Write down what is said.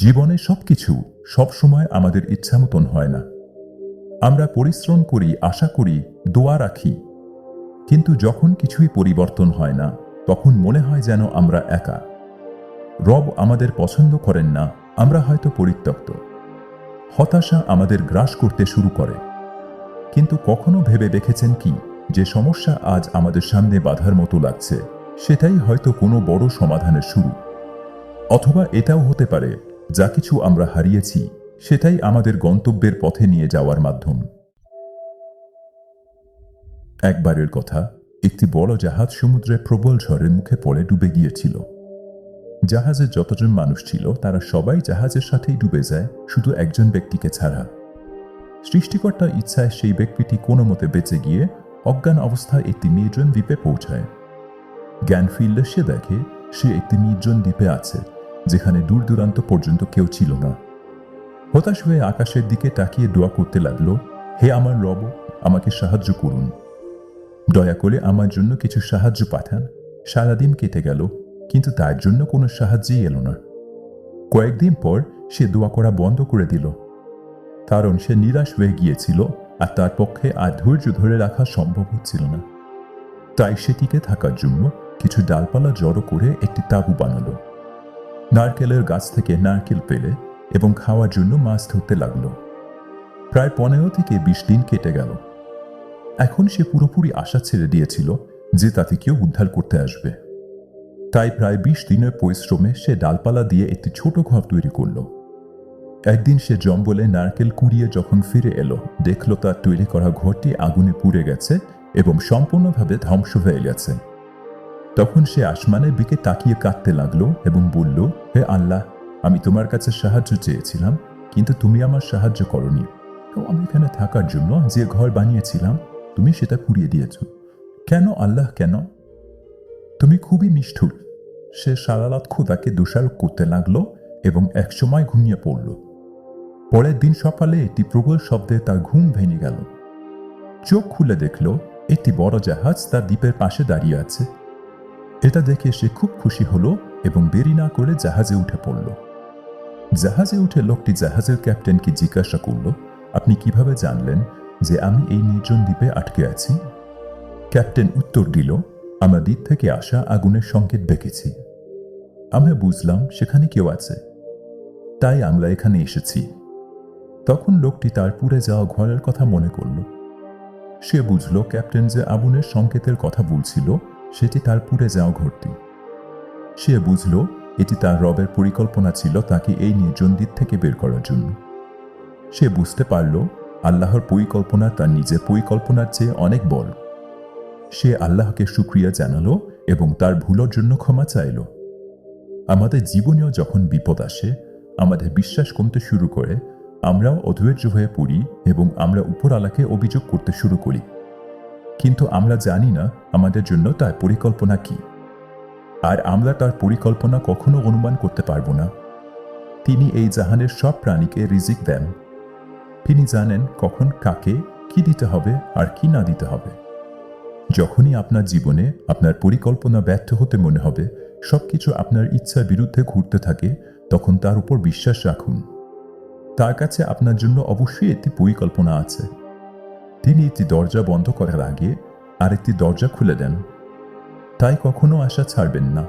জীবনে সবকিছু সবসময় আমাদের ইচ্ছা মতন হয় না। আমরা পরিশ্রম করি, আশা করি, দোয়া রাখি। কিন্তু যখন কিছুই পরিবর্তন হয় না, তখন মনে হয় যেন আমরা একা। রব আমাদের পছন্দ করেন না, আমরা হয়তো পরিত্যক্ত। হতাশা আমাদের গ্রাস করতে শুরু করে। কিন্তু কখনো ভেবে দেখেছেন কি, যে সমস্যা আজ আমাদের সামনে বাধার মতো লাগছে, সেটাই হয়তো কোনো বড় সমাধানের শুরু। অথবা এটাও হতে পারে যা কিছু আমরা হারিয়েছি, সেটাই আমাদের গন্তব্যের পথে নিয়ে যাওয়ার মাধ্যম। একবারের কথা, একটি বড় জাহাজ সমুদ্রে প্রবল ঝড়ের মুখে পড়ে ডুবে গিয়েছিল। জাহাজে যতজন মানুষ ছিল, তারা সবাই জাহাজের সাথেই ডুবে যায়, শুধু একজন ব্যক্তিকে ছাড়া। সৃষ্টিকর্তার ইচ্ছায় সেই ব্যক্তিটি কোনো মতে বেঁচে গিয়ে অজ্ঞান অবস্থায় একটি নির্জন দ্বীপে পৌঁছায়। জ্ঞান ফিরলে সে দেখে, সে একটি নির্জন দ্বীপে আছে। যেখানে দূর দূরান্ত পর্যন্ত কেউ ছিল না। হতাশ হয়ে আকাশের দিকে তাকিয়ে দোয়া করতে লাগল, হে আমার রব, আমাকে সাহায্য করুন। দয়া করে আমার জন্য কিছু সাহায্য পাঠান। সারাদিন কেটে গেল, কিন্তু তার জন্য কোনো সাহায্যই এলো না। কয়েকদিন পর সে দোয়া করা বন্ধ করে দিল। কারণ সে নিরাশ হয়ে গিয়েছিল আর তার পক্ষে আর ধৈর্য ধরে রাখা সম্ভব হচ্ছিল না। তাই সেটিকে থাকার জন্য কিছু ডালপালা জড়ো করে একটি তাঁবু বানালো। নারকেলের গাছ থেকে নারকেল পেলে এবং খাওয়ার জন্য মাছ ধরতে লাগল। প্রায় পনেরো থেকে বিশ দিন কেটে গেল। এখন সে পুরোপুরি আশা ছেড়ে দিয়েছিল যে তাতে কেউ উদ্ধার করতে আসবে। তাই প্রায় বিশ দিনের পরিশ্রমে সে ডালপালা দিয়ে একটি ছোট ঘর তৈরি করল। একদিন সে জঙ্গলে নারকেল কুড়িয়ে যখন ফিরে এলো, দেখল তার তৈরি করা ঘরটি আগুনে পুড়ে গেছে এবং সম্পূর্ণভাবে ধ্বংস হয়ে গেছে। তখন সে আসমানের দিকে তাকিয়ে কাঁদতে লাগল এবং বলল, হে আল্লাহ, আমি তোমার কাছে সাহায্য চেয়েছিলাম, কিন্তু তুমি আমার সাহায্য করনি। তো আমি এখানে থাকার জন্য যে ঘর বানিয়েছিলাম, তুমি সেটা পুড়িয়ে দিয়েছ। কেন আল্লাহ, কেন? তুমি খুবই নিষ্ঠুর। সে সারারাত খোদাকে দোষারোপ করতে লাগল এবং একসময় ঘুমিয়ে পড়ল। পরের দিন সকালে একটি প্রবল শব্দে তার ঘুম ভেঙে গেল। চোখ খুলে দেখল, একটি বড় জাহাজ তার দ্বীপের পাশে দাঁড়িয়ে আছে। এটা দেখে সে খুব খুশি হলো এবং দেরি না করে জাহাজে উঠে পড়ল। জাহাজে উঠে লোকটি জাহাজের ক্যাপ্টেনকে জিজ্ঞাসা করল, আপনি কীভাবে জানলেন যে আমি এই নির্জন দ্বীপে আটকে আছি? ক্যাপ্টেন উত্তর দিল, আমরা দ্বীপ থেকে আসা আগুনের সংকেত দেখেছি। আমরা বুঝলাম সেখানে কেউ আছে। তাই আমরা এখানে এসেছি। তখন লোকটি তার পুড়ে যাওয়া ঘরের কথা মনে করল। সে বুঝল ক্যাপ্টেন যে আগুনের সংকেতের কথা বলছিল সেটি তার পুড়ে যাওয়া ঘরটি। সে বুঝল এটি তার রবের পরিকল্পনা ছিল তাকে এই নির্জন দ্বীপ থেকে বের করার জন্য। সে বুঝতে পারল আল্লাহর পরিকল্পনা তার নিজের পরিকল্পনার চেয়ে অনেক বড়। সে আল্লাহকে সুক্রিয়া জানালো এবং তার ভুলোর জন্য ক্ষমা চাইল। আমাদের জীবনেও যখন বিপদ আসে, আমাদের বিশ্বাস কমতে শুরু করে, আমরাও অধৈর্য হয়ে পড়ি এবং আমরা উপরওয়ালাকে অভিযোগ করতে শুরু করি। কিন্তু আমরা জানি না আমাদের জন্য তার পরিকল্পনা কি। আর আমরা তার পরিকল্পনা কখনো অনুমান করতে পারব না। তিনি এই জাহানের সব প্রাণীকে রিজিক দেন। তিনি জানেন কখন কাকে কি দিতে হবে আর কি না দিতে হবে। যখনই আপনার জীবনে আপনার পরিকল্পনা ব্যর্থ হতে মনে হবে, সবকিছু আপনার ইচ্ছার বিরুদ্ধে ঘুরতে থাকে, তখন তার উপর বিশ্বাস রাখুন। তার কাছে আপনার জন্য অবশ্যই একটি পরিকল্পনা আছে। তিনি একটি দরজা বন্ধ করার আগে আরেকটি দরজা খুলে দেন। তাই কখনো আশা ছাড়বেন না।